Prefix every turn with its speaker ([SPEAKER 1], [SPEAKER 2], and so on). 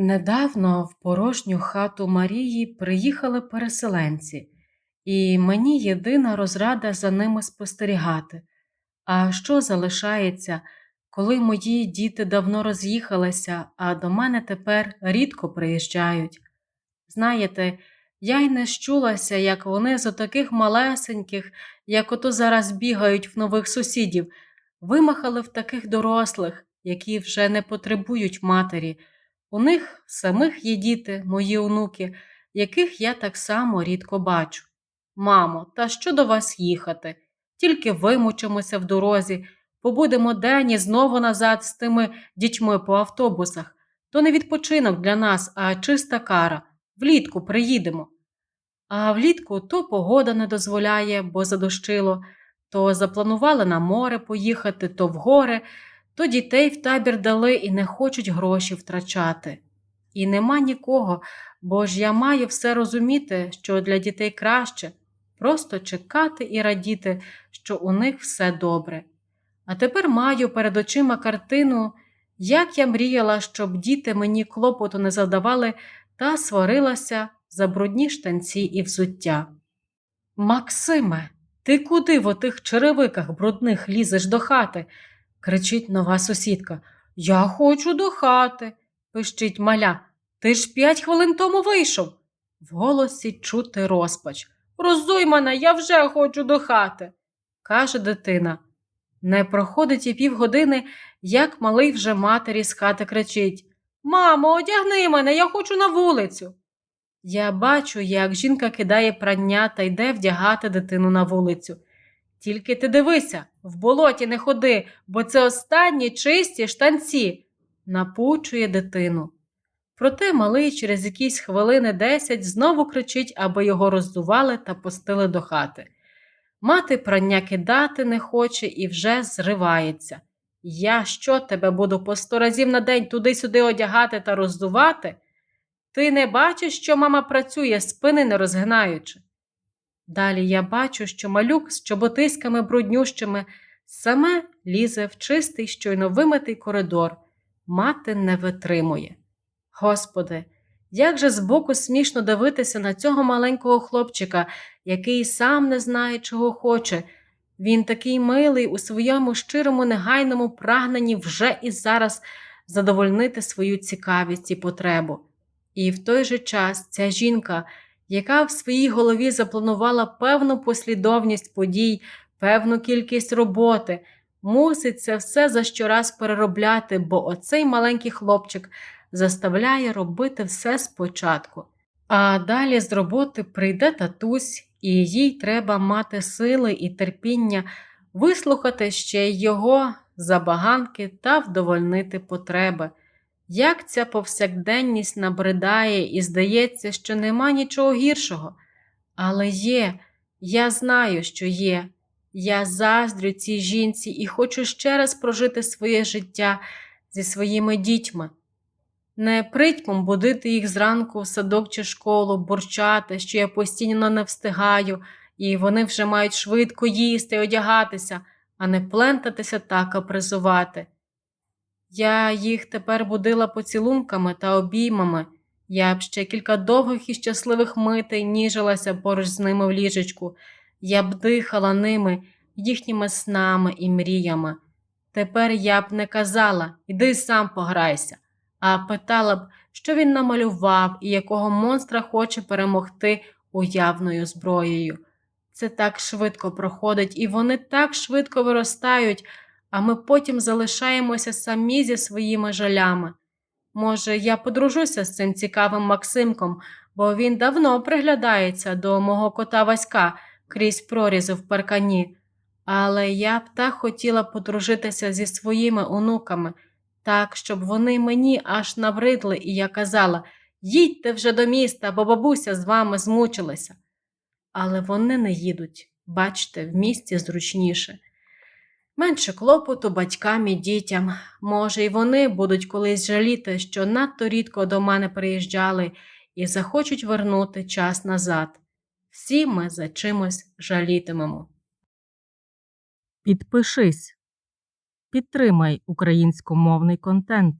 [SPEAKER 1] Недавно в порожню хату Марії приїхали переселенці, і мені єдина розрада за ними спостерігати. А що залишається, коли мої діти давно роз'їхалися, а до мене тепер рідко приїжджають? Знаєте, я й не щулася, як вони з отаких малесеньких, як ото зараз бігають в нових сусідів, вимахали в таких дорослих, які вже не потребують матері. У них самих є діти, мої онуки, яких я так само рідко бачу. Мамо, та що до вас їхати? Тільки вимучимося в дорозі, побудемо день і знову назад з тими дітьми по автобусах. То не відпочинок для нас, а чиста кара. Влітку приїдемо. А влітку то погода не дозволяє, бо задощило, то запланували на море поїхати, то в гори, то дітей в табір дали і не хочуть гроші втрачати. І нема нікого, бо ж я маю все розуміти, що для дітей краще, просто чекати і радіти, що у них все добре. А тепер маю перед очима картину, як я мріяла, щоб діти мені клопоту не завдавали та сварилася за брудні штанці і взуття. Максиме, ти куди в отих черевиках брудних лізеш до хати? Кричить нова сусідка. Я хочу до хати, пищить маля. Ти ж п'ять хвилин тому вийшов. В голосі чути розпач. Розуй мене, я вже хочу до хати, каже дитина. Не проходить і півгодини, як малий вже матері з хати кричить Мамо, одягни мене, я хочу на вулицю. Я бачу, як жінка кидає прання та йде вдягати дитину на вулицю. Тільки ти дивися, в болоті не ходи, бо це останні чисті штанці, напучує дитину. Проте малий через якісь хвилини десять знову кричить, аби його роздували та пустили до хати. Мати прання кидати не хоче і вже зривається. Я що тебе буду по сто разів на день туди-сюди одягати та роздувати? Ти не бачиш, що мама працює, спини не розгинаючи. Далі я бачу, що малюк з чоботиськами бруднющими саме лізе в чистий, щойно вимитий коридор, мати не витримує. Господи, як же збоку смішно дивитися на цього маленького хлопчика, який сам не знає, чого хоче. Він такий милий у своєму щирому негайному прагненні вже і зараз задовольнити свою цікавість і потребу. І в той же час ця жінка, яка в своїй голові запланувала певну послідовність подій, певну кількість роботи, мусить це все за щораз переробляти, бо оцей маленький хлопчик заставляє робити все спочатку. А далі з роботи прийде татусь, і їй треба мати сили і терпіння вислухати ще й його забаганки та вдовольнити потреби. Як ця повсякденність набридає і здається, що нема нічого гіршого. Але є, я знаю, що є. Я заздрю цій жінці і хочу ще раз прожити своє життя зі своїми дітьми. Не притьмом будити їх зранку в садок чи школу, бурчати, що я постійно не встигаю, і вони вже мають швидко їсти одягатися, а не плентатися та капризувати. Я їх тепер будила поцілунками та обіймами. Я б ще кілька довгих і щасливих митей ніжилася поруч з ними в ліжечку. Я б дихала ними, їхніми снами і мріями. Тепер я б не казала іди сам пограйся, а питала б, що він намалював і якого монстра хоче перемогти уявною зброєю. Це так швидко проходить, і вони так швидко виростають а ми потім залишаємося самі зі своїми жалями. Може, я подружуся з цим цікавим Максимком, бо він давно приглядається до мого кота Васька крізь прорізи в паркані, але я б так хотіла подружитися зі своїми онуками, так, щоб вони мені аж набридли, і я казала їдьте вже до міста, бо бабуся з вами змучилася. Але вони не їдуть, бачте, в місті зручніше. Менше клопоту батькам і дітям. Може, і вони будуть колись жаліти, що надто рідко до мене приїжджали і захочуть вернути час назад. Всі ми за чимось жалітимемо.
[SPEAKER 2] Підпишись. Підтримай українськомовний контент.